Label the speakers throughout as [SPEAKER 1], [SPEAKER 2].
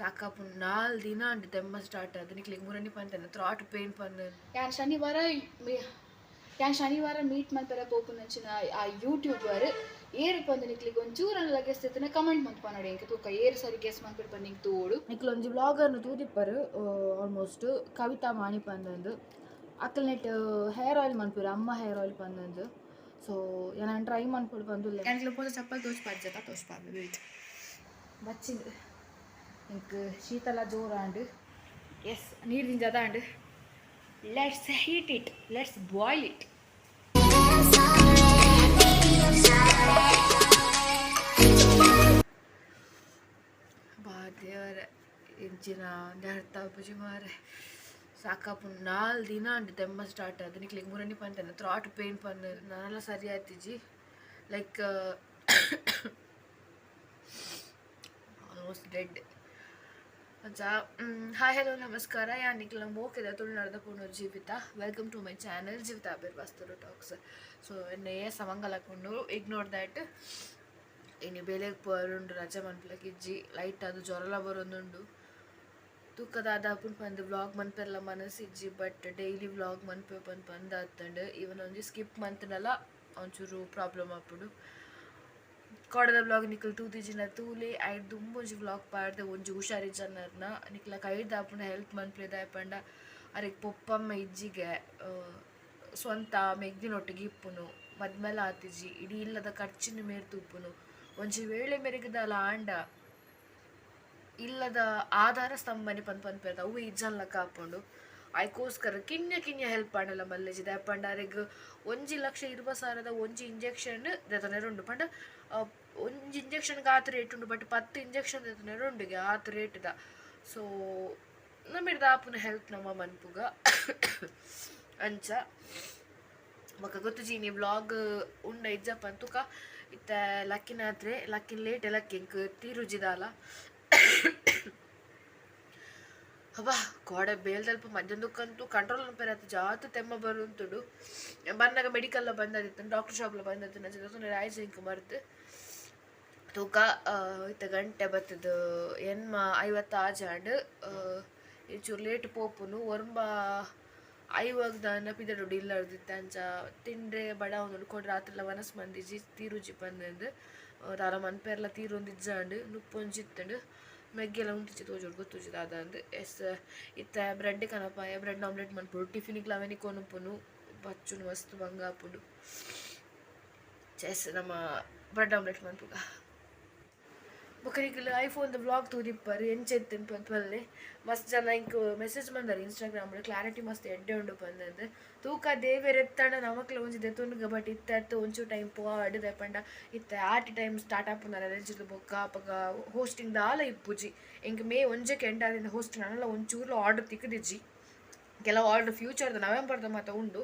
[SPEAKER 1] ಸಾಕಪ್ಪ ನಾಲ್ ದಿನ ಅಂಡ್ ತೆಮ್ಮ ಸ್ಟಾರ್ಟ್ ಆದ. ನಿಕ್ಲಿಗೆ ಮೂರನೇ ಪಂತನ ಥ್ರಾಟ್ ಪೇನ್ ಪಂದ
[SPEAKER 2] ಯಾನ್ ಶನಿವಾರ ಮಿ- ಯಾನ್ ಶನಿವಾರ ಮೀಟ್ ಮಾಡ್ತಾರೆ ಪೋಪು ನಂಚಿನ ಆ ಯೂಟ್ಯೂಬರ್ ಏರಿ ಬಂದು ನಿಕ್ಲಿಗೆ ಒಂಚೂರನ್ನ ಲಗೆಸ್ತೈತನ ಕಮೆಂಟ್ ಮಾಡ್ಪ ನೋಡಿ ಇಂಕ ತೂಕ. ಏರು ಸರಿ ಗೆಸ್ ಮಾಡ್ಬಿಟ್ಟು ಬಂದು ನಿಂಗೆ ತೋಡು.
[SPEAKER 1] ನಿಕ್ಲ ಒಂಜಿ ಬ್ಲಾಗರ್ನು ತೂದಿಪ್ಪರು ಆಲ್ಮೋಸ್ಟ್ ಕವಿತಾ ಮಾಣಿ ಪಂದಂದು ಅಕ್ಕಲ್ ನೆಟ್ ಹೇರ್ ಆಯಿಲ್ ಮನ್ಪುರು ಅಮ್ಮ ಹೇರ್ ಆಯಿಲ್ ಪಂದಂದು ಸೊ ನಾನು ಟ್ರೈ ಮನ್ಪುಡು ಬಂದುಲ್ಲ ನನಗೆ ಪೋದ ಚಪ್ಪಲ್ ತೋಚ್ಪಾಜ ತೋಚ್ಪಾದ ವೇಟ್ ಬಚ್ಚಿಂದು ಇಂಕ್ ಶೀತಲ ಜೋರ ಅಂಡ್ ಎಸ್ ನೀರು ದಿಂಜದ and let's heat it let's boil it ಬಾ ದೇವರ ಇಂಚಿನ ನೆಡ್ತ ಬುಜಿ ಮಾರೆ ಸಾಕಪ್ಪ ನಾಲ್ ದಿನ ಅಂಡ್ ತೆಮ್ಮ ಸ್ಟಾರ್ಟ್ ಆದ ನಿಕ್ಲಿಗೆ ಮೂರನೇ ಪಂತನ ಥ್ರಾಟ್ ಪೇನ್ ಪಂದ ನಾನೆಲ್ಲ ಸರಿ ಆಯ್ತಿಜಿ ಲೈಕ್ ಆಲ್ಮೋಸ್ಟ್ ಡೆಡ್ ಅಜ್ಜ ಹಾಯ್ ಹಲೋ ನಮಸ್ಕಾರ. ಯಾ ನಿಖಿಲ್ ನಮ್ಮ ಹೋಗಿದ್ದೆ ತುಳುನಾಡದ ಪುನರ್ ಜೀವಿತ. ವೆಲ್ಕಮ್ ಟು ಮೈ ಚಾನಲ್ ಜೀವಿತ ಅಬಿರ್ ವಾಸ್ತರು ಟಾಕ್ಸ್ ಸೊ ಎನ್ನೆ ಸಮಂಗಲಕೊಂಡು ಇಗ್ನೋರ್ ದ್ಯಾಟ್ ಇನ್ನು ಬೇಲೆಗೆ ಪರುಂಡು, ರಜೆ ಮನ್ಪಲಕ್ಕೆ ಇಜ್ಜಿ ಲೈಟ್ ಅದು ಜ್ವರಲ ಬರೋದುಂಡು. ತೂಕದ ಆದಾಪುನ್ ಪಂದ್ ವ್ಲಾಗ್ ಮನ್ಪೆಲ್ಲ ಮನಸ್ಸಿಜ್ಜಿ ಬಟ್ ಡೈಲಿ ವ್ಲಾಗ್ ಮನ್ಪೆ ಪಂದ್ ಪಂದ್ ಆತಂಡು ಇವನ್ ಒಂಜಿ ಸ್ಕಿಪ್ ಮಂತ್ನಲ್ಲ ಒಂಚೂರು ಪ್ರಾಬ್ಲಮ್ ಆಪುಡು ಕೊಡದ ಬ್ಲಾಗ್ ನಿಕಲ್ ತೂತಿಜಿನ ತೂಲೆ ತುಂಬ ಒಂಜಿ ವ್ಲಾಗ್ ಪಾಡ್ದೆ ಒಂಜಿ ಜನರ್ನ. ನಿಕ್ಲ ಕೈದ ಆಪುಂಡ ಹೆಲ್ಪ್ ಮನ್ಪ್ಲೆದ ಆಯ್ಪಂಡ ಅರೆಗ್ ಪೊಪ್ಪಮ್ಮ ಇಜ್ಜಿಗೆ ಸ್ವಂತ ಮೆಗ್ದಿನೊಟ್ಟಿಗೆ ಇಪ್ಪುನು. ಮದ್ಮೇಲ ಆತಿಜಿ ಇಡೀ ಇಲ್ಲದ ಖರ್ಚಿನ ಮೇರ್ ತೂಪುನು ಒಂಜಿ ವೇಳೆ ಮೆರಗಿದ ಆಂಡ ಇಲ್ಲದ ಆಧಾರ ಸ್ತಂಭನೆ ಪಂದ್ ಪನ್ಪೇರ್ದ ಅವು ಇಜ್ಜನ್ಲ ಕಾಪುಂಡು. ಆಯ್ಕೋಸ್ಕರ ಕಿನ್ಯ ಕಿನ್ಯ ಹೆಲ್ಪ್ ಮಾಡಲ್ಲ ಮಲ್ಲೆಜಿ ಪಂಡ ಅರೆಗ್ ಒಂಜಿ ಲಕ್ಷ ಇರುವ ಸಾವಿರದ ಒಂಜಿ ಇಂಜೆಕ್ಷನ್ ದೆತನೆ ಉಂಡು ಪಂಡ ಒಂಜಿ ಇಂಜೆಕ್ಷನ್ಗೆ ಆತ ರೇಟ್ ಉಂಡು ಬಟ್ ಪತ್ತು ಇಂಜೆಕ್ಷನ್ ದೆತನೆ ಉಂಡುಗೆ ಆತ ದ. ಸೊ ನಮಿಡ್ದ ಆಪುನ ಹೆಲ್ಪ್ ನಮ್ಮ ಮನ್ಪುಗ. ಅಂಚ ಬೊಕ ಗೊತ್ತು ಜೀನಿ ಬ್ಲಾಗ್ ಉಂಡ ಇಜ್ಜಪ್ಪ ಅಂತುಕ. ಇತ್ತ ಲಕ್ಕಿನಾತ್ರೆ, ಲಕ್ಕಿನ ಲೇಟ್ ಲಕ್ಕಿಂಕ್ ತೀರುಜಿದಾಲ. ಅಬ್ಬಾ ಗೋಡೆ ಬೇಲ್ದಲ್ಪ ಮಧ್ಯಾಹ್ನಕ್ಕಂತೂ ಕಂಟ್ರೋಲ್ ಅನ್ಪೇರತ್ತೆ ಜಾತು ತೆಮ್ಮ ಬರುಂತುಡು ಬಂದಾಗ ಮೆಡಿಕಲ್ಲ ಬಂದದಿತ್ತು. ಡಾಕ್ಟರ್ ಶಾಪ್ಲ ಬಂದದ್ದು ನನ್ನ ರಾಯ್ಸ್ ಇಂಕ್ ಮರ್ದು ತೂಕ ಆ, ಇತ್ತ ಗಂಟೆ ಬತ್ತದು. ಎನ್ಮ ಐವತ್ತು ಆಜಾಂಡ್ ಇಂಚೂರು ಲೇಟ್ ಪೋಪುನು. ಒರ್ಮ ಐವಾಗ ಪಿದಡು ಇಲ್ಲರ್ದಿತ್ತ ಅಂಚ ತಿಂಡ್ರೆ ಬಡ ಒಂದು ಕೊಡ್ ರಾತ್ರಿಲ್ಲ ವನಸ್ ಮಂದಿಜಿ ತೀರುಜಿ ಬಂದಂದು ದಾರ ಮನ್ಪೆರ್ಲ ತೀರೊಂದಿಜ್ಜಾಂಡ್ ನುಪ್ಪೊಂಜಿತ್ತಂಡು ಮೆಗ್ಗೆಲ್ಲ ಉಂಟಿಚ್ಚಿ ತೋಜೋಡು ಗೊತ್ತುಜಿದ ಅದಂದು ಎಸ್ ಇತ್ತ ಬ್ರೆಡ್ ಕನಪಾಯ ಬ್ರೆಡ್ ಆಮ್ಲೆಟ್ ಮನ್ಪುಡು ಟಿಫಿನಿಗೆ ಲವೆನಿ ಕೊನುಪುನು ಬಚ್ಚುನು ಮಸ್ತ್ ಬಂಗಾಪುಡು ಚೆಸ್ ನಮ್ಮ ಬ್ರೆಡ್ ಆಮ್ಲೆಟ್ ಮನ್ಪುಗ ಬೊಕರಿಕಲ್ ಐಫೋನ್ ವ್ಲಾಗ್ ತೂದಿಪ್ಪರು ಎಂಚೆತ್ತಿನ ಪಂಪಲ್ಲೆ ಮಸ್ತ್ ಜನ ಇಂಕ್ ಮೆಸೇಜ್ ಬಂದಾರೆ ಇನ್ಸ್ಟಾಗ್ರಾಮ್ ಕ್ಲಾರಿಟಿ ಮಸ್ತ್ ಎಡ್ಡೆ ಉಂಡು ಬಂದಂದು ತೂಕ ದೇವೇರ್ ಎತ್ತಂಡ ನಮಕ್ಲ ಒಂಜಿ ದೆತ್ತೊಂದುಗ ಬಟ್ ಇತ್ತ ಒಂಚೂರು ಟೈಮ್ ಪೋ ಅಡು ಪಂಡ ಇತ್ತ ಆಟ್ ಟೈಮ್ ಸ್ಟಾರ್ಟ್ ಆಪುನಾರ ರೆಜಿಲು ಬೊಕ್ಕ ಅಪಗ ಹೋಸ್ಟಿಂಗ್ ದಾಲ ಇಪ್ಪುಜಿ. ಇಂಕ್ ಮೇ ಒಂಜೆ ಕೆಂಡಾದಿಂದ ಹೋಸ್ಟ್ ಅನ್ನಲ್ಲ ಒಂಚೂರು ಆರ್ಡರ್ ತಿಕ್ಕದಿಜ್ಜಿ ಕೆಲವು ಆರ್ಡರ್ ಫ್ಯೂಚರ್ದ ನವೆಂಬರ್ದ ಮಾತ ಉಂಡು.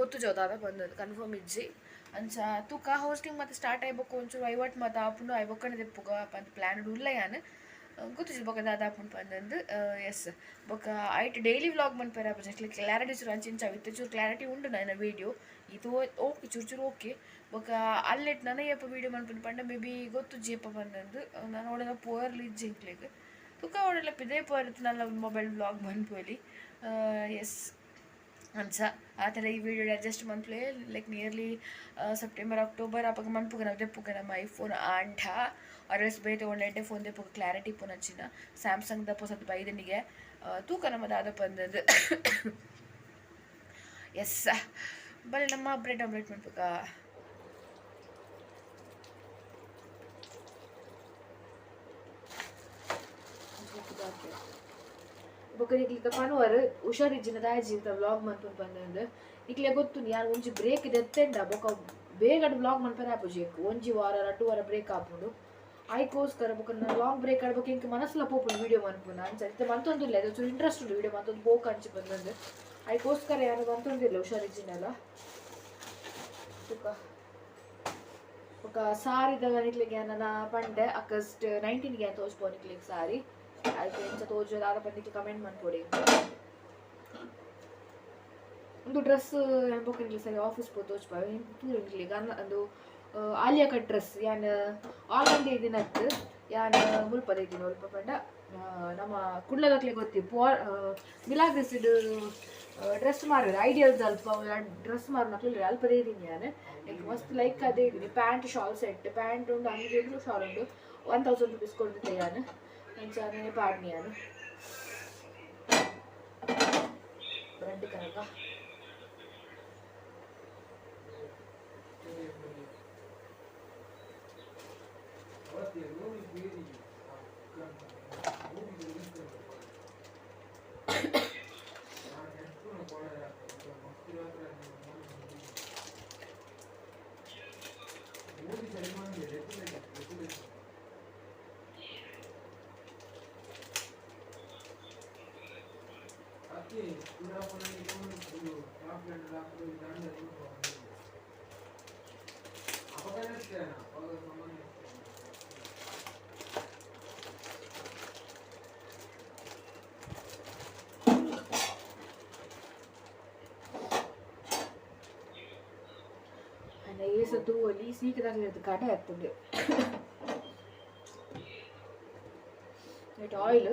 [SPEAKER 1] ಗೊತ್ತು ಜೋದಾದ ಬಂದದ್ದು ಕನ್ಫರ್ಮ್ ಇಜ್ಜಿ. ಅಂಚ ತೂಕ ಹೋಸ್ಟಿಂಗ್ ಮತ್ತೆ ಸ್ಟಾರ್ಟ್ ಆಯ್ಬೇಕು ಒಂಚೂರು ಐವತ್ತು ಮತ್ತು ಆಪುಂಡು ಐವಕ್ಕನೆ ದೆಪ್ಪುಗ ಅಂತ ಪ್ಲ್ಯಾನ್ ಉಲ್ಲ ಯಾನು. ಗೊತ್ತು ಬೊಕ ದಾದ ಆಪುಂಡು ಪಂದಂದು. ಎಸ್ ಬೊಕ ಐಟ್ ಡೈಲಿ ವ್ಲಾಗ್ ಮನ್ಪೇರ ಜಸ್ಟ್ ಕ್ಲಾರಿಟಿ ಚೂರು ಅಂಚಿಂಚ ವಿತ್ ಚೂರು ಕ್ಲಾರಿಟಿ ಉಂಡು ನನ್ನ ವೀಡಿಯೋ ಇದು ಓಕೆ, ಚೂರು ಚೂರು ಓಕೆ. ಬೊಕ ಅಲ್ಲೆಟ್ ನನಗೆ ಯಪ್ಪ ವೀಡಿಯೋ ಮನ್ಪುಂಡು ಪಂಡ ಮೇ ಬಿ ಗೊತ್ತು ಜೀಪ ಬಂದಂದು ನಾನು ಒಳ್ಳೆ ಪೋರ್ಲಿ ಜಿಂಕ್ಲಿಗೆ. ತೂಕ ಒಳ್ಳೆ ಪಿದೇ ಪೋರ್ ನನ್ನ ಮೊಬೈಲ್ ವ್ಲಾಗ್ ಮನ್ಪುಲಿ ಎಸ್ ಅಂಚ ಆ ಥರ ಈ video adjust monthly like nearly September October ಅಪ್ಪ ಮನ್ಪುಗ ನಾವು ದೆಪ್ಪುಗ ಮೈ ಫೋನ್ ಆಂಠ ಅರ್ವೆಸ್ ಬೈ ತೊಗೊಂಡು ಎಡ್ಡೆ ಫೋನ್ ದೆಪ್ಪುಗ ಕ್ಲಾರಿಟಿ ಪೋನ್ ಹಚ್ಚಿನ ಸ್ಯಾಮ್ಸಂಗ್ ದಪ್ಪ ಸತ್ ಬೈದನಿಗೆ ತೂಕ ನಮ್ಮ ದಾದ ಬಂದದ್ದು ಎಸ್ ಬರೀ ನಮ್ಮ ಅಪ್ಡೇಟ್ ಅಪ್ಡೇಟ್ ಬೊಕರಿಗೆ ಬೊಕನಿಕ್ಲಿಕ್ಕ ಪನ್ವರ್ ಹುಷಾರಿಜ್ಜಿನ ದಾಯಜಿಂತ ವ್ಲಾಗ್ ಮನ್ಪುನ್ ಪನ್ನುಂಡು ಇಲ್ಲಿ ಗೊತ್ತುಂಡು ಯಾರು, ಒಂಜಿ ಬ್ರೇಕ್ ದೆತ್ತೆಂಡ ಬೊಕ ಬೇಗಡ್ ವ್ಲಾಗ್ ಮನ್ಪರೆ ಆಪುಜೇಕ್ ಒಂಜಿ ವಾರ ರಡ್ಡು ವಾರ ಬ್ರೇಕ್ ಆಪುಂಡು. ಐಕೋಸ್ಕರ ಬೊಕ ಲಾಂಗ್ ಬ್ರೇಕ್ ಆಡ್ಬೇಕು ಇಂಕ್ ಮನಸ್ಸಲ್ಲ ಪೋಪುಂಡು ವೀಡಿಯೋ ಮನ್ಪುನ ಅಂಚ ಇತ್ತೆ ಮಂತೊಂದಿಲ್ಲ ಇದು ಚೂರು ಇಂಟ್ರೆಸ್ಟ್ ಉಂಡು ವೀಡಿಯೋ ಮಂತೊಂದು ಬೋಕ್ ಅಂಚಿ ಬಂದಂದು ಐಕೋಸ್ಕರ ಯಾರು ಮಂತೊಂದಿಲ್ಲ ಹುಷಾರಿಜ್ಜಿನೆಲ್ಲ ಬೊಕ ಸಾರಿದಲ್ಲ ನಿಕ್ಲಿಗೆ ಯಾನ ಪಂಡೆ, ಅಕಸ್ಟ್ ನೈನ್ಟೀನ್ಗೆ ತೋರಿಸ್ಬೋದು ನಿಕ್ಲಿಗೆ ಸಾರಿ. ಅದಕ್ಕೆ ಅನ್ಸುತ್ತೆ ಓಜು ಯಾರು ಬಂದಿದ್ದು ಕಮೆಂಟ್ ಮಾಡಿಕೊಡಿ ಒಂದು ಡ್ರೆಸ್ ಹೆಣ್ಮಕ್ಳಿಗೆ ಸರಿ ಆಫೀಸ್ ಪೋತೋಚ್ ಹೆಣ್ಮಕ್ಳಿಗೆ ಅದು ಆಲಿಯಾ ಕಟ್ ಡ್ರೆಸ್ ಯಾನ್ ಆಲ್ಮಂಡೆ ದಿನತ್ತು ಯಾನ್ ಮುಲ್ಪದ ಇದ್ದೀನಿ ಮುಲ್ಪ ಪಂಡ ನಮ್ಮ ಕುಡ್ಲಗಕ್ಲೆ ಗೊತ್ತಿ ಪೋ ಇದು ಡ್ರೆಸ್ ಮಾರಿದ್ರೆ ಐಡಿಯಲ್ಸ್ ಅಲ್ಪ ಡ್ರೆಸ್ ಮಾರು ನಕ್ಲಿಲ್ಲ ಅಲ್ಪದೇ ಇದ್ದೀನಿ ನಾನು ಮಸ್ತ್ ಲೈಕ್ ಅದೇ ಇದ್ದೀನಿ ಪ್ಯಾಂಟ್ ಶಾಲ್ ಸೆಟ್ ಪ್ಯಾಂಟ್ ಉಂಡು ಅಂಗಡಿ ಉಂಟು ಶಾಲ್ ಉಂಟು ಒನ್ ತೌಸಂಡ್ ರುಪೀಸ್ ಕೊಡ್ತಿದ್ದೆ ಯಾನ್ അങ്ങനെ പാടിയാണ് ബ്രെഡ് കണക്കാം Thank you. ಏಸತ್ತು ಅಲ್ಲಿ ಸೀಕದಾಗ ಕಡೆ ಆಗ್ತದೆ ಇಟ್ ಆಯಿಲ್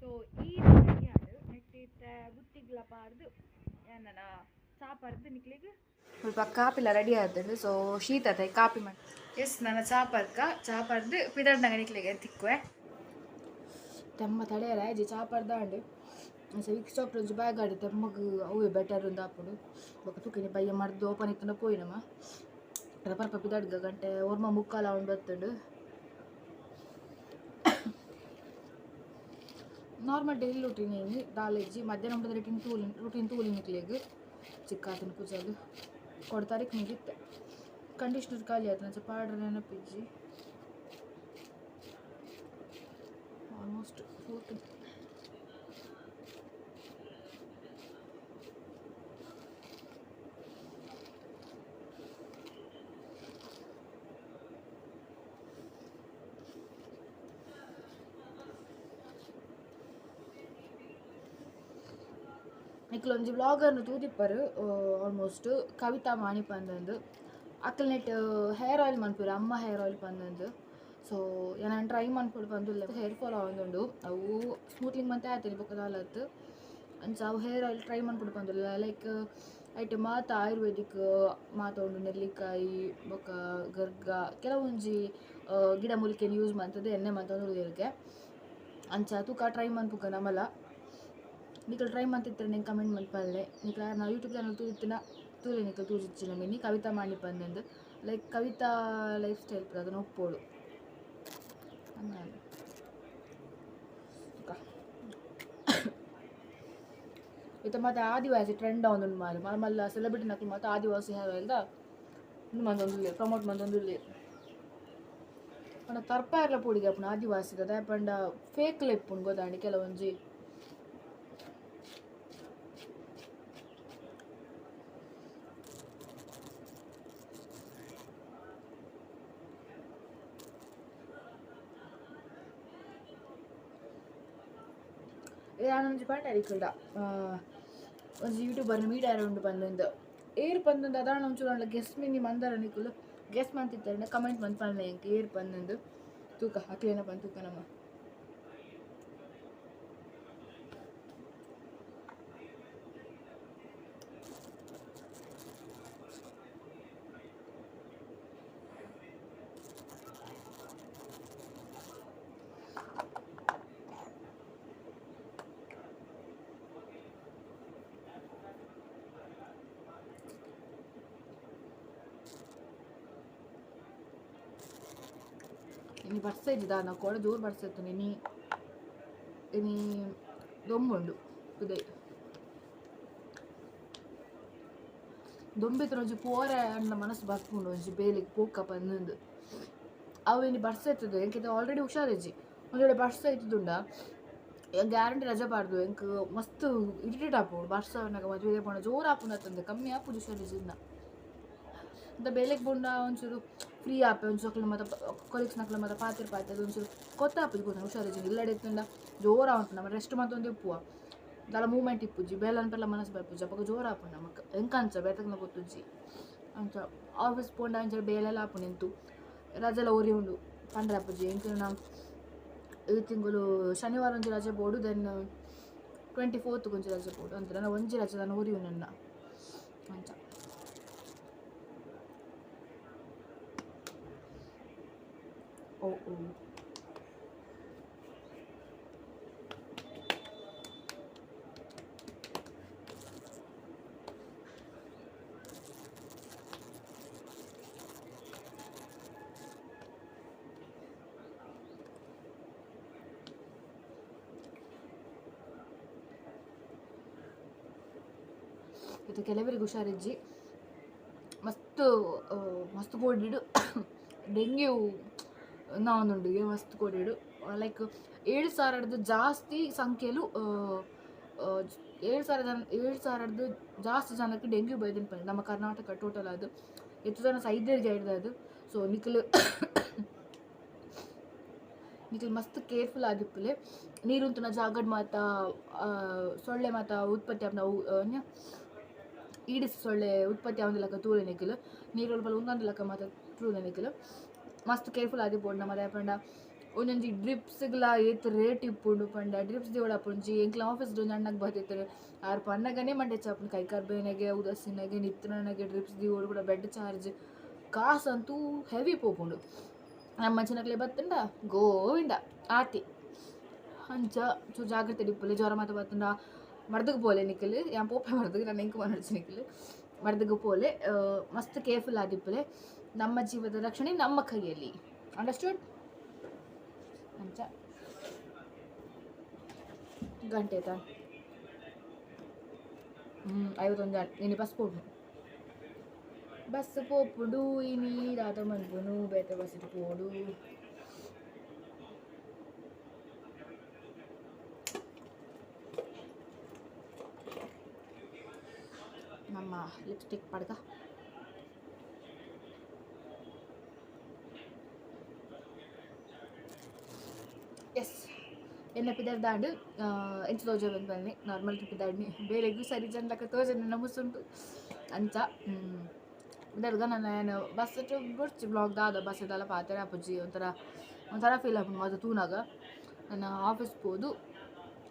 [SPEAKER 1] ಸೊ ಈ ರೆಡಿಯಾಡು ನೆಟ್ಟಿತ್ತ ಬುತ್ತಿಗ್ಲ ಪಾರ್ದು ಏನನ ಚಾಪರ್ದು ನಿಕ್ಲಿಗೆ ಸ್ವಲ್ಪ ಕಾಪಿಲ್ಲ ರೆಡಿ ಆಯ್ತು ಸೊ ಶೀತ ಆಯ್ತು ಕಾಪಿ ಮಾಡಿ ಎಸ್ ನನ್ನ ಚಾಪರ್ಕ ಚಾಪರ್ದು ಪಿದಡ್ನಗ ನಿಕ್ಲಿಗೆ ತಿಕ್ಕುವೆ ತೆಮ್ಮ ತಡೆಯಲ್ಲ ಜಿ ಚಾಪರ್ದ ಅಂಡು ಸೊ ವಿಕ್ಸ್ ಚಾಕ್ಲೇಟ್ ಒಂಚು ಬ್ಯಾಗ್ ಆಡಿ ತೆಮ್ಮಗ್ ಅವೇ ಬೆಟರ್ ಒಂದು ಹಾಪುಡು ಬೊಕ್ಕ ತುಕ್ಕಿನಿ ಪಯ್ಯ ಮರ್ದು ಓಪನ್ ಇತ್ತನ ಪೋಯಿನಮ್ಮ ಅದ ಪರ್ಪ ಪಿದಡ್ಗ ಗಂಟೆ ಓರ್ಮ ಮುಕ್ಕಾಲ ಅವ್ನು ಬತ್ತುಂಡು ನಾರ್ಮಲ್ ಡೈಲಿ ರೂಟೀನ್ ಏನು ದಾಲೆಜ್ಜಿ ಮಧ್ಯಾಹ್ನ ಒಂಬತ್ತು ರೂಟೀನ್ ತೂಲಿ ರೂಟೀನ್ ತೂಲಿ ನಿಕ್ಲಿಗೆ ಚಿಕ್ಕಾತನ ಕುಜಲು ಕೊಡ್ತಾರಿಕ್ ಮುಗಿತ್ತೆ ಕಂಡೀಷ್ನರ್ ಖಾಲಿ ಆಯ್ತು ನಂಚ ಪಾಡ್ರೆ ನೆನಪಿಜ್ಜಿ ಆಲ್ಮೋಸ್ಟ್ ಫೋರ್ಟಿ ಇಕ್ಲೊಂಜಿ ಬ್ಲಾಗರ್ನ ತೂದಿಪ್ಪರು ಆಲ್ಮೋಸ್ಟ್ ಕವಿತಾ ಮಾಣಿ ಪಂದಂದು ಅಕ್ಕಲ್ ನೆಟ್ ಹೇರ್ ಆಯಿಲ್ ಮನ್ಪುರು ಅಮ್ಮ ಹೇರ್ ಆಯಿಲ್ ಪಂದಂದು. ಸೊ ನಾನು ಟ್ರೈ ಮನ್ಪುಡು ಬಂದುಲ್ಲ. ಹೇರ್ ಫಾಲ್ ಆವೊಂದುಂಡು. ಅವು ಸ್ಮೂತ್ಲಿಂಗ್ ಮತ್ತೆ ಆಯ್ತು ಬೊಕ್ಕದಾಲತ್ತು ಅಂಚ ಅವು ಹೇರ್ ಆಯಿಲ್ ಟ್ರೈ ಮನ್ಪುಡು ಬಂದಿಲ್ಲ. ಲೈಕ್ ಐಟ್ ಮಾತ ಆಯುರ್ವೇದಿಕ್ ಮಾತ ಉಂಡು ನೆಲ್ಲಿಕಾಯಿ ಬೊಕ್ಕ ಗರ್ಗ ಕೆಲವೊಂಜಿ ಆ, ಗಿಡ ಮೂಲಿಕೆನ ಯೂಸ್ ಮಾಡ್ತದೆ ಎಣ್ಣೆ ಇದಕ್ಕೆ ಅಂಚ ತೂಕ ಟ್ರೈ ಮನ್ಪುಕ ನಮಲ. ನಿಕಲ್ ಟ್ರೈ ಮಾಡ್ತಿರ್ತಾರೆ ನಿಂಗೆ ಕಮೆಂಟ್ ಮಲ್ಪಲ್ಲೆ ನಿಕ ನಾವು ಯೂಟ್ಯೂಬ್ ಚಾನಲ್ ತೂದಿತ್ತಿನ ತೂಲೆ ನಿಕಲ್ ತೂಜಿಚ್ಚಿನ ನೀ ಕವಿತಾ ಮಾಡಿ ಬಂದಂದು ಲೈಕ್ ಕವಿತಾ ಲೈಫ್ ಸ್ಟೈಲ್ ಅದನ್ನು ಒಪ್ಪೋಳು ಹಂಗಾಗಿ ಇತ್ತ ಮತ್ತೆ ಆದಿವಾಸಿ ಟ್ರೆಂಡ್ ಅವನು ಮಾರು ಮಲ್ಲ ಮಲ್ಲ ಸೆಲೆಬ್ರಿಟಿ ನಕಲು ಮತ್ತೆ ಆದಿವಾಸಿ ಹೇಳ್ದ ಇನ್ನು ಮಂದೊಂದು ಪ್ರಮೋಟ್ ಮಂದೊಂದು ಪಂಡ ಇರಲ ಪೂಡಿಗೆ ಅಪ್ಪನ ಆದಿವಾಸಿ ಅದ ಪಂಡ ಫೇಕ್ ಲೆಪ್ಪುನ್ ಗೊತ್ತಾಂಡಿ ಕೆಲವೊಂಜಿ ಒಂದು ಯೂಟ್ಯೂಬರ್ ಮೀಡಿಯಾರ ಉಂಡು ಬಂದಂದು. ಏರ್ ಬಂದಂದು ಅದಾಣ ಒಂಚೂರು ಗೆಸ್ಟ್ ಮಿನಿ ಮಂದಾರ ನಿಕ್ಕಲು ಗೆಸ್ಟ್ ಮಾಡ್ತಿದ್ದಾರೆ ಕಮೆಂಟ್ ಬಂದು ಎಂಕ್ ಏರ್ ಬಂದಂದು. ತೂಕ ಅಕ್ಲೇನ ಬಂದು ತೂಕ ನಮ್ಮ ಇನಿ ಬರ್ಸೈಜಿ ದಾನ ಕೊಳೆ ಜೋರು ಬರ್ಸೈತು ಇನಿ ಇನಿ ದೊಂಬುಂಡು, ಉದಯ್. ದೊಂಬಿತ್ರ ಒಂಜಿ ಪೋರ ಅಣ್ಣ ಮನಸ್ಸು ಬರ್ಕೊಂಡು ಒಂಜಿ ಬೇಲಿಗೆ ಪೋಕ ಬಂದು ಅವು ಇನಿ ಬರ್ಸೈತದು ಎಂಕಿದ ಆಲ್ರೆಡಿ ಹುಷಾರಿಜ್ಜಿ ಒಂದು ಬರ್ಸ್ ಬರ್ಸ ಇತ್ತುಂಡ ಗ್ಯಾರಂಟಿ ರಜೆ ಬಾರ್ದು ಎಂಕ್ ಮಸ್ತ್ ಇರಿಟೇಟ್ ಆಪುಂಡು ಬರ್ಸ ನಾಗ ಮದುವೆಗೆ ಪೋಣ ಜೋರು ಆಪುಂಡು ಅತ್ತಂದೆ ಕಮ್ಮಿ ಆಪುದು ಹುಷಾರಿಜ್ಜಿಂದ ಅಂತ ಬೇಲೆಗೆ ಬೊಂಡ ಒಂಚೂರು ಫ್ರೀ ಆಪೆ ಒಂದು ಸೊಕ್ಲ ಮತ್ತೆ ಕೊಲೀಗ್ಸ್ ನಕ್ಲ ಮತ್ತೆ ಪಾತಿರ್ ಪಾತಿ ಅದು ಒಂಚೂರು ಕೊತ್ತಾಪಿ ಗೊತ್ತ ಹುಷಾರಿಜ್ಜಿ ಇಲ್ಲಡೆ ಇತ್ತಂಡ ಜೋರ ಉಂಟು ನಮ್ಮ ರೆಸ್ಟ್ ಮತ್ತೊಂದು ಇಪ್ಪುವ. ದಾಲ ಮೂಮೆಂಟ್ ಇಪ್ಪುಜಿ ಬೇಲನ್ಪೆಲ್ಲ ಮನಸ್ಸು ಬರ್ಪುಜಿ ಅಪ್ಪ ಜೋರ ಆಪುಂಡು ಎಂಕ ಅಂಚ ಬೇತಕ್ನ ಗೊತ್ತುಜ್ಜಿ ಅಂಚ ಆಫೀಸ್ ಪೋಂಡ ಅಂಚ ಬೇಲೆಲ್ಲ ಆಪು ನಿಂತು. ರಜೆಲ್ಲ ಉರಿ ಉಂಡು. ಪಂಡ್ರೆ ಅಪ್ಪುಜಿ ಎಂಕ ನಾ ಈ ತಿಂಗಳು ಶನಿವಾರ ಒಂಜಿ ರಜೆ ಬೋಡು ದೆನ್ ಟ್ವೆಂಟಿ ಫೋರ್ತ್ ಒಂಜಿ ರಜೆ ಬೋಡು. ಅಂತ ನಾನು ಒಂಜಿ ರಜೆ ನಾನು ಉರಿ ನನ್ನ. ಅಂಚ ಓ ಓ ಇದು ಕೆಲವರಿಗೆ ಹುಷಾರಿಜ್ಜಿ ಮಸ್ತ್ ಆ, ಮಸ್ತ್ ಕೋಡಿಡು ಡೆಂಗ್ಯೂ ಈ ಮಸ್ತ್ ಕೋಡಿಡು ಲೈಕ್ ಏಳು ಸಾವಿರದ್ದು ಜಾಸ್ತಿ ಸಂಖ್ಯೆಲು ಏಳು ಸಾವಿರ ಜನ ಏಳು ಸಾವಿರದ್ದು ಜಾಸ್ತಿ ಜನಕ್ಕೆ ಡೆಂಗ್ಯೂ ಬೈದಿನ ಪಂಡ ನಮ್ಮ ಕರ್ನಾಟಕ ಟೋಟಲ್ ಅದು. ಎಷ್ಟು ಜನ ಸೈದರಿಗೆ ಹಿಡ್ದು ಅದು. ಸೊ ನಿಖಲು ನಿಖಲ್ ಮಸ್ತ್ ಕೇರ್ಫುಲ್ ಆಗಿಪ್ಪಲೆ ನೀರುಂತನ ಜಾಗಡ್ ಮಾತ ಸೊಳ್ಳೆ ಮಾತ ಉತ್ಪತ್ತಿ ಆಪ್ನ ಅವು, ಆ, ನ್ಯ ಈಡಿಸ್ ಸೊಳ್ಳೆ ಉತ್ಪತ್ತಿ ಆವಂದು ಲಕ್ಕ ತೂಲೆ ನಿಖಲು. ನೀರು ಬಲ ಉಂದೊಂದು ಲಕ್ಕ ಮಾತ ತೂಲೆ ನಿಖಲು. ಮಸ್ತ್ ಕೇರ್ಫುಲ್ ಆದಿ ಪೋಂಡ ದಯ ಪಂಡ. ಒಂದೊಂಜಿ ಡ್ರಿಪ್ಸ್ಗಳ ಏತ್ ರೇಟ್ ಇಪ್ಪುಂಡು ಪಂಡ ಡ್ರಿಪ್ಸ್ ದೇವಳ ಪುಂಜಿ ಎಂಕ್ಲ ಆಫೀಸ್ ಡು ಅಣ್ಣಗೆ ಬರ್ತಿತ್ತು ಆರು ಪನ್ನಗನೇ ಮಂಡೆ ಚಾಪುಂಡು ಕೈ ಕಾರ್ಬೇನೆಗೆ ಉದಾಸಿನಗೆ, ನಿತ್ರನಗೆ ಡ್ರಿಪ್ಸ್ ದೇವಳು ಕೂಡ ಬೆಡ್ ಚಾರ್ಜ್ ಕಾಸಂತೂ ಹೆವಿ ಪೋಪುಂಡು ನಮ್ಮ ಜನಕ್ಲೆ ಬತ್ತಂಡ? ಗೋವಿಂದ. ಆತಿ ಅಂಚ, ಚೂ ಜಾಗ್ರತೆ ಡಿಪ್ಪಲ್ಲಿ, ಜ್ವರ ಮಾತ ಬತ್ತಂಡ. ಮರ್ದಗ್ ಪೋಲೆ ನಿಕ್ಕಲು ಯಾನ್ ಪೋಪೆ ಮರ್ದಗ್, ನಾನು ಎಂಕ್ ಮನಡ್ಸಿ ನಿಕ್ಕಲು ಮರ್ದಗ್ ಪೋಲೆ ಮಸ್ತ್ ಕೇರ್ಫುಲ್ ಆದಿಪ್ಪಲೆ ನಮ್ಮ ಜೀವದ ರಕ್ಷಣೆ ನಮ್ಮ ಕೈಯಲ್ಲಿ. ಅಂಡರ್ಸ್ಟುಡ್ ಅಂಚ. ಗಂಟೆ ತಾ ಹ್ಞೂ ಐವತ್ತೊಂದು ಜನ ನೀನು ಬಸ್ ಪೋಪು ಬಸ್ ಪೋಪುಡು ಇನಿ ರಾತ ಮನ್ಪುನು ಬೇತೆ ಬಸ್ ಪೋಡು ನಮ್ಮ ಲಿಪ್ಸ್ಟಿಕ್ ಪಡ್ಗ ಎಸ್ ಎನ್ನ ಪಿದರ್ದಾಂಡು ಎಂಚ ತೋಜ ಬಂದು ಬನ್ನಿ. ನಾರ್ಮಲ್ ಪಿದಾಡ್ನಿ ಬೇರೆಗೂ ಸರಿ ಜನಲಕ ತೋಜನ ನನ್ನ ಮುಸುಂಟು. ಅಂಚ ನನ್ನ ಏನು, ಬಸ್ ಬಿಡ್ಚಿ ಬ್ಲಾಗ್ ದಾದ, ಬಸ್ ಇದೆಲ್ಲ ಪಾತ್ರೆ ಅಪ್ಪಜ್ಜಿ ಒಂಥರ ಒಂಥರ ಫೀಲ್ ಆಪುಂಡು ಅದು ತೂನಾಗ. ನನ್ನ ಆಫೀಸ್ ಹೋದು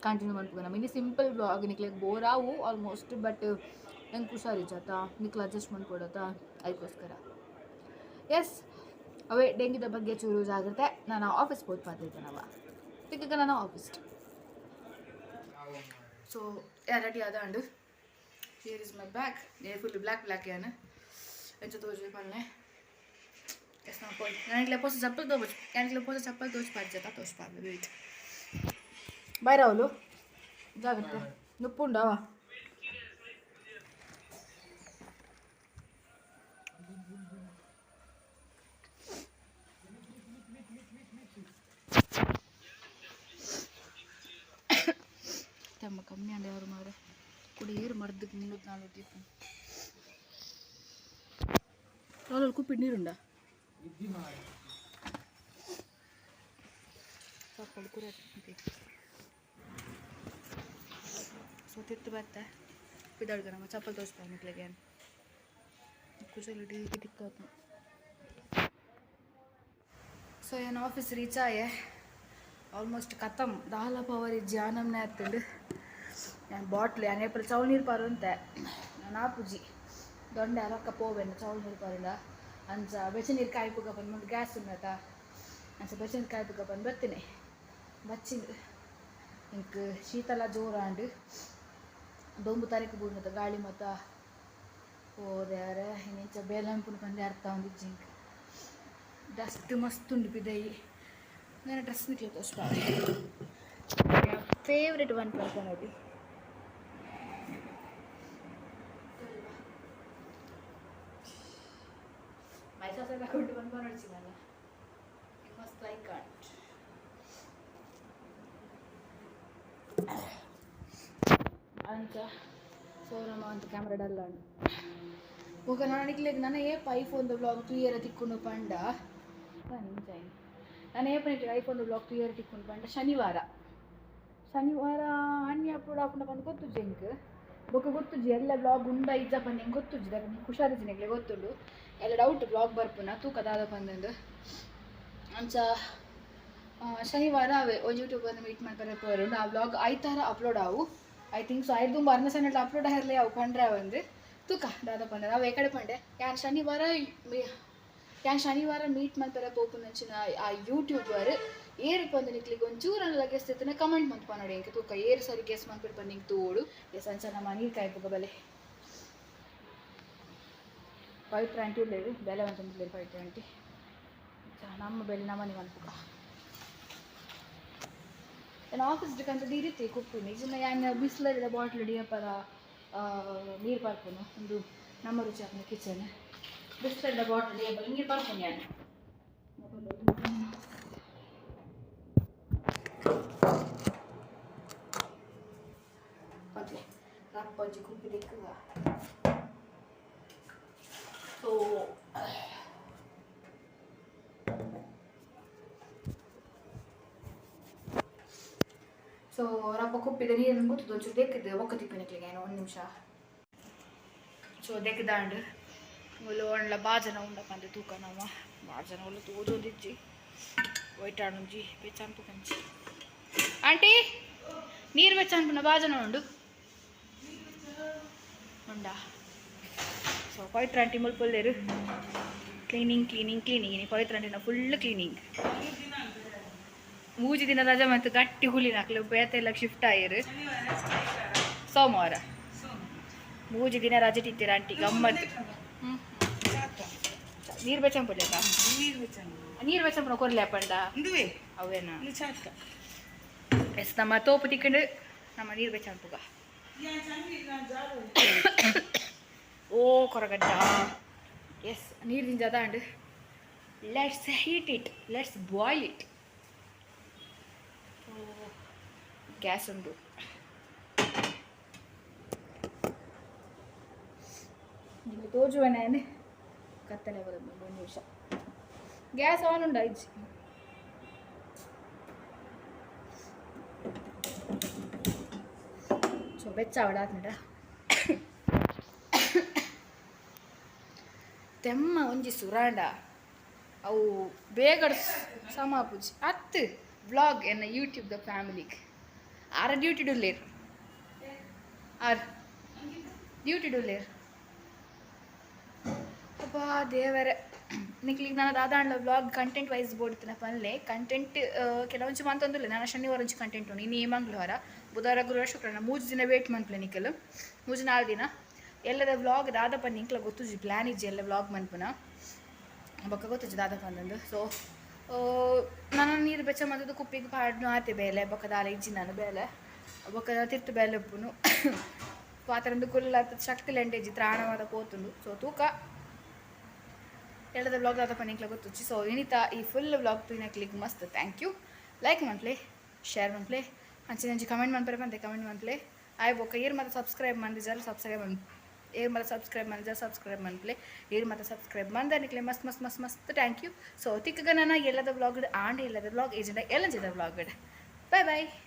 [SPEAKER 1] ಕಂಟಿನ್ಯೂ ಮಾಡ್ಬೋದು ನಮ್ಮ ಸಿಂಪಲ್ ಬ್ಲಾಗ್ ನಿಕ್ಲಿಗೆ ಬೋರ್ ಆವು ಆಲ್ಮೋಸ್ಟ್ ಬಟ್ ನಂಗೆ ಹುಷಾರಿಜ್ಜಾತ ನಿಕ್ಲ ಅಡ್ಜಸ್ಟ್ ಮಾಡ್ಕೊಡತ್ತ ಅದಕ್ಕೋಸ್ಕರ ಎಸ್ ಅವೇ ಡೆಂಗಿದ ಬಗ್ಗೆ ಚೂರು ಜಾಗ್ರತೆ. ನಾನು ಆಫೀಸ್ ಹೋದ್ ಪಾತಿದ್ದೆ ನಾವು ತಿಕ್ಕ ನಾನು ಆಫೀಸ್ ಸೊ ರೆಡಿ ಆದ ಅಂಡು ಹಿಯರ್ ಇಸ್ ಮೈ ಬ್ಯಾಗ್ ನೇ ಫುಲ್ ಬ್ಲ್ಯಾಕ್ ಬ್ಲ್ಯಾಕ್ ಏನು ಎಂಚ ತೋಜಿ ಪಲ್ಲೆ ಎಸ್ ನಾವು పోయి ನಾನು ಇಟ್ಲ ಪೋಸ ಚಪ್ಪಲ್ ತೋಬೋದು ನಾನು ಇಟ್ಲ ಪೋಸ ಚಪ್ಪಲ್ ತೋಚ್ ಪಾಡ್ಜತ ತೋಚ್ ಪಾಡ್ದು ವೇಟ್ ಬಾಯ್ ರಾಹುಲು ಜಾಗ್ರತೆ ನುಪ್ಪುಂಡವ ತಮ್ಮ ಕಮ್ಮಿ ಅಂದೆ ಅವರು ಮಾರೆ ಕುಡಿ ಮರ್ದ ಮರ್ದಕ್ಕೆ ಮುನ್ನೂರು ನಾಲ್ಕು ಕುಪ್ಪಿಟ್ಟು ನೀರುಂಡ? ಸಾಕು ಕುರಿ ಸೊ ತಿತ್ತು ಬತ್ತೆ ಪಿದಾಡ್ಗ ನಮ್ಮ ಚಪ್ಪಲ್ ತೋರಿಸ್ತಾರೆ ಮಕ್ಳಿಗೆ. ಕುಸಲು ಟಿಕ್ಕಾತು ಸೊ ಏನು ಆಫೀಸ್ ರೀಚ್ ಆಯೆ. ಆಲ್ಮೋಸ್ಟ್ ಕತಮ್ ದಾಲ ಪವರ್ ಜಾನಮ್ನೇ ಆಗ್ತಂಡು ನಾನು ಬಾಟ್ಲ್ ನಾನು ಏಪಲ್ ಚೌಲ್ ನೀರು ಪಾರು ಅಂತೆ ನಾನು ಆಪುಜಿ. ದೊಂಡೆ ರೊಕ್ಕ ಪೋವೆನು ಚೌಲ್ ನೀರು ಪಾರಿಂದ? ಅಂಚ ಬೆಚ್ಚ ನೀರು ಕಾಯ್ಪುಗ ಬಂದು ಗ್ಯಾಸ್ ಉನ್ನತ ಅಂಚ ಬೆಚ್ಚ ನೀರು ಕಾಯ್ಪುಗ ಬಂದು ಬರ್ತೀನಿ ಬಚ್ಚಿಂದು. ಇಂಕ್ ಶೀತಲ ಜೋರಾಂಡು. ದೊಂಬು ತಾರೀಕು ಬೂಡ್ನತ ಗಾಳಿ ಮತ್ತ ಹೋದ್ಯಾರ ಇನ್ನಿಂಚ ಬೇಲಂಪುನ ಪಂದೆ ಅರ್ಥ ಒಂದಿಜ್ಜಿ ಇಂಕ್. ಡಸ್ಟ್ ಮಸ್ತ್ ಉಂಡು ಪಿದೈ ನಾನು ಡ್ರೆಸ್ ನಿಕ್ಲಿ ತೋರಿಸ್ಬಾ. ಫೇವ್ರೆಟ್ ಒನ್ ಪರ್ಸನ್ ನೋಡಿ ಸಲ ಲೈಕ್ ಅಟ್ ಅಂತ ಸೋರಮ್ಮ ಅಂತ ಕ್ಯಾಮ್ರಾ ಡಲ್ ಅಣ್ಣ ಹೋಗ ನಾನಿಕ್ಲೆ ಏ ಐಫೋನ್ ಬ್ಲಾಗ್ ತು ಇಯರ್ ತಿಕ್ಕೊಂಡು ಪಂಡ ನಾನು ಏ ಪನಿ ಐಫೋನ್ ಬ್ಲಾಗ್ ತು ಇಯರ್ ತಿಕ್ಕೊಂಡು ಪಂಡ ಶನಿವಾರ. ಶನಿವಾರ ಅಣ್ಣಿ ಅಪ್ಲೋಡ್ ಹಾಕೊಂಡು ಬಂದು ಗೊತ್ತು ಜೆಂಕ್ ಬೊಕ್ಕ ಗೊತ್ತುಜ್ಜಿ ಎಲ್ಲ ಬ್ಲಾಗ್ ಉಂಡ ಇಜ್ಜ ಬಂದು ಹೆಂಗೆ ಗೊತ್ತುಜ್ಜಿ ದಾಕ ನೀನು ಹುಷಾರಿದ್ದೀನಿ ಗೊತ್ತುಂಡು. ಎಲ್ಲ ಡೌಟ್ ಬ್ಲಾಗ್ ಬರ್ಪುನ? ತೂಕ ದಾದ ಬಂದಂದು ಅಂಚ ಶನಿವಾರ ಅವೇ. ಒಂದು ಯೂಟ್ಯೂಬನ್ನು ಮೀಟ್ ಪೋರು ಆ ಬ್ಲಾಗ್ ಐತಾರ ಅಪ್ಲೋಡ್ ಆವು. ಐ ಥಿಂಕ್ ಸೊ ಐದು ಅರ್ನ ಸಣ್ಣ ಅಪ್ಲೋಡ್ ಆಗಿರಲಿ ಅವು ಪಂಡ್ರೆ ಅವಂದು. ತೂಕ ದಾದ ಪಂಡ ನಾವು ಎಕಡೆ ಪಂಡೆ. ಯಾನ್ ಶನಿವಾರ ಯಾನ್ ಶನಿವಾರ ಮೀಟ್ ಮಾಡ್ತಾರೆ ಪೋಪು ನಂಚಿನ ಆ ಯೂಟ್ಯೂಬರ್ ಏರು ಬಂದು ನಿಕ್ಲಿಗೆ ಒಂಚೂರು ಅನ್ನ ಲಗೆಸ್ತೈತನ ಕಮೆಂಟ್ ಮಾಡ್ಪ ನೋಡಿ ಎಂಕೆ ತೂಕ ಏರು ಸರಿ ಗೆಸ್ ಮಾಡ್ಬಿಟ್ಟು ಬಂದು ನಿಂಗೆ ತೋಡು. ಎಸ್ ಅನ್ಸ ನಮ್ಮ ನೀರು ಕಾಯ್ಬೇಕು ಬಲೆ. ಫೈವ್ ಟ್ವೆಂಟಿ ಇಲ್ಲೇರು ಬೆಲೆ ಒಂದು ಫೈವ್ ಟ್ವೆಂಟಿ ನಮ್ಮ ಬೆಲೆ, ನಮ್ಮ ನೀವು ಅನ್ಪುಕ ನಾನು ಆಫೀಸ್ ಕಂತ ಇರುತ್ತೆ ಕುಪ್ಪುನಿ ಇದನ್ನ ಯಾನ್ ಬಿಸ್ಲರಿದ ಬಾಟ್ಲ್ ಆ, ನೀರು ಪಾರ್ಪುನು ಒಂದು ನಮ್ಮ ರುಚಿ ಹಾಕಿನ ಕಿಚನ್ ಬಿಸ್ಲರಿದ ಬಾಟ್ಲ್ ಹಿಡಿಯಪ್ಪ ನೀರು ಪಾರ್ಪುನಿ ಯಾನ್? ನೀರನ್ನು ಗೊತ್ತದ ಒಂಚೂರು ದೆಕ್ಕಿದ್ದೆ ಒಕ್ಕ ತಿಪ್ಪಿನಕ್ಲಿಗೆ ಏನೋ ಒಂದು ನಿಮಿಷ. ಸೊ ದೆಕ್ಕದಾಂಡ್ ಒಳ್ಳೆ ಒಳ್ಳ ಬಾಜನ ಉಂಡಕ್ಕಂತ ತೂಕ ನಮ್ಮ ಬಾಜನ ಒಳ್ಳೆ ತೋಜೋದಿಜ್ಜಿ ಒಯ್ಟಾಡುಂಜಿ ಬೆಚ್ಚಂಪು ಕಂಚಿ. ಆಂಟಿ, ನೀರು ಬೆಚ್ಚಂಪುನ ಬಾಜನ ಉಂಡು? ಉಂಡ? ಸೊ, ಪವಿತ್ರ ಆಂಟಿ ಮುಲ್ಪೊಲ್ಲೇರು ಕ್ಲೀನಿಂಗ್ ಕ್ಲೀನಿಂಗ್ ಕ್ಲೀನಿಂಗ್ ಪವಿತ್ರ ಆಂಟಿನ ಫುಲ್ ಕ್ಲೀನಿಂಗ್ ಮೂಜಿ ದಿನ ರಜ ಮತ್ತು ಗಟ್ಟಿ ಹುಲಿ ನಾಕ್ಲು ಬೇತೆಲ್ಲ ಶಿಫ್ಟ್ ಆಯ್ರು ಸೋಮವಾರ. ಮೂಜಿ ದಿನ ರಜೆ ತಿಂತೀರ ಆಂಟಿ? ಗಮ್ಮತ್ತು. ನೀರು ಬೆಚ್ಚಂಪುಡಿ ಅಕ್ಕ ನೀರು ಬೆಚ್ಚಂಪುನ ಕೊರ್ಲೆ ಪಂಡ ಅವೇನ? ಎಸ್ ನಮ್ಮ ತೋಪು ತಿಕ್ಕಂಡು ನಮ್ಮ ನೀರು ಬೆಚ್ಚಂಪುಗ ಓ ಕೊರಗಡ್ಡ. ಎಸ್ ನೀರು ದಿಂಜದ and. Let's heat it let's boil it gas ಉಂಡು. ನಿಮಗೆ ತೋಜುವನೇ ಕತ್ತಲೆ ಬರೋದು ಒಂದು ನಿಮಿಷ. ಗ್ಯಾಸ್ ಆನ್ ಉಂಡ ಇಜ್ಜಿ? ಸೊ ಬೆಚ್ಚ ತೆಮ್ಮ ಒಂಜಿ ಸುರಾಂಡ. ಅವು ಬೇಗಡ ಸಮಾಪುಜಿ ಅತ್ತು ವ್ಲಾಗ್ ಎನ್ನ ಯೂಟ್ಯೂಬ್ ದ ಫ್ಯಾಮಿಲಿಗೆ ಆರ ಡ್ಯೂಟಿ ಡುಲ್ಲೇರು ಆರ್ ಡ್ಯೂಟಿ ಡುಲ್ಲೇರು ಅಪ್ಪ ದೇವರ. ನಿಕ್ಲಿಗೆ ನಾನು ದಾದಾಂಡ್ಲ ಬ್ಲಾಗ್ ಕಂಟೆಂಟ್ ವೈಸ್ ಬೋಡ್ತಿನ ಪಲ್ಲೆ ಕಂಟೆಂಟ್ ಕೆಲವೊಂಚು ಮಂತೊಂದುಲ್ಲ ನಾನು ಶನಿವಾರ ಒಂಚು ಕಂಟೆಂಟ್ ಉಂಡು ಇನ್ನು ಈ ಮಂಗಳವಾರ, ಬುಧವಾರ, ಗುರುವಾರ, ಶುಕ್ರವಾರ ಮೂಜು ದಿನ ವೇಟ್ ಮನ್ಪಲೆ ನಿಕ್ಕಲು ಮೂಜು ನಾಲ್ಕು ದಿನ ಎಲ್ಲದ ವ್ಲಾಗ್ ದಾದಪ್ಪ ನಿಂಕ್ಲ ಗೊತ್ತುಜಿ? ಪ್ಲ್ಯಾನ್ ಇಜ್ಜಿ ಎಲ್ಲ ವ್ಲಾಗ್ ಮನ್ಪುನ ಬೊಕ್ಕ ಗೊತ್ತುಜಿ ದಾದಪ್ಪ ಅಂದಂದು ಸೊ ನಾನು ನೀರು ಬೆಚ್ಚ ಮದ್ದು ಕುಪ್ಪಿಗೆ ಪಾಡ್ನು ಆತೆ ಬೇಲೆ ಬೊಕ್ಕ ದಾಲ ಇಜ್ಜಿ ನಾನು ಬೇಲೆ ಬೊಕ್ಕ ತಿರ್ತು ಬೇಲೆ ಉಪ್ಪುನು ಪಾತ್ರಂದು ಕುಲ್ಲ ಶಕ್ತಿ ಲೆಂಟೇಜಿ ತ್ರಾಣವಾದ ಪೋತುಂಡು ಸೊ ತೂಕ ಎಲ್ಲದ ವ್ಲಾಗ್ ಆದ ಪನಿಕ್ಲ ಗೊತ್ತುಚ್ಚಿ ಸೊ ಏನಿತ ಈ ಫುಲ್ ವ್ಲಾಗ್ ತುಯಿನಕ್ಲಿಗ್ ಮಸ್ತ್ ಥ್ಯಾಂಕ್ ಯು ಲೈಕ್ ಮನ್ಪ್ಲೆ ಶೇರ್ ಮನ್ಪ್ಲೆ ಅಂಚಿನ ಅಂಚಿ ಕಮೆಂಟ್ ಮನ್ಪರೆ ಬಂದೆ ಕಮೆಂಟ್ ಮನ್ಪ್ಲೆ ಆಯ್ ಬೊಕ್ಕ ಏರ್ ಮತ್ತೆ ಸಬ್ಸ್ಕ್ರೈಬ್ ಮಂದಿಜಲ್ ಸಬ್ಸ್ಕ್ರೈಬ್ ಮನ್ ಏರ್ ಮತ್ತೆ ಸಬ್ಸ್ಕ್ರೈಬ್ ಮಾಡಿದ್ರೆ ಸಬ್ಸ್ಕ್ರೈಬ್ ಮಾಡಿ ಏರ್ ಮತ್ತೆ ಸಬ್ಸ್ಕ್ರೈಬ್ ಮಂದನಿಕ್ಲೆ ಮಸ್ತ್ ಮಸ್ತ್ ಮಸ್ತ್ ಮಸ್ತ್. ಥ್ಯಾಂಕ್ ಯು ಸೊ ತಿಕ್ಕಗ ನಾನು ಎಲ್ಲದ ವ್ಲಾಗ್ ಆಂಡ್ ಎಲ್ಲದ ವ್ಲಾಗ್ ಏಜೆಂಡ ಎಲ್ಲ ವ್ಲಾಗ್ ಬಾಯ್ ಬಾಯ್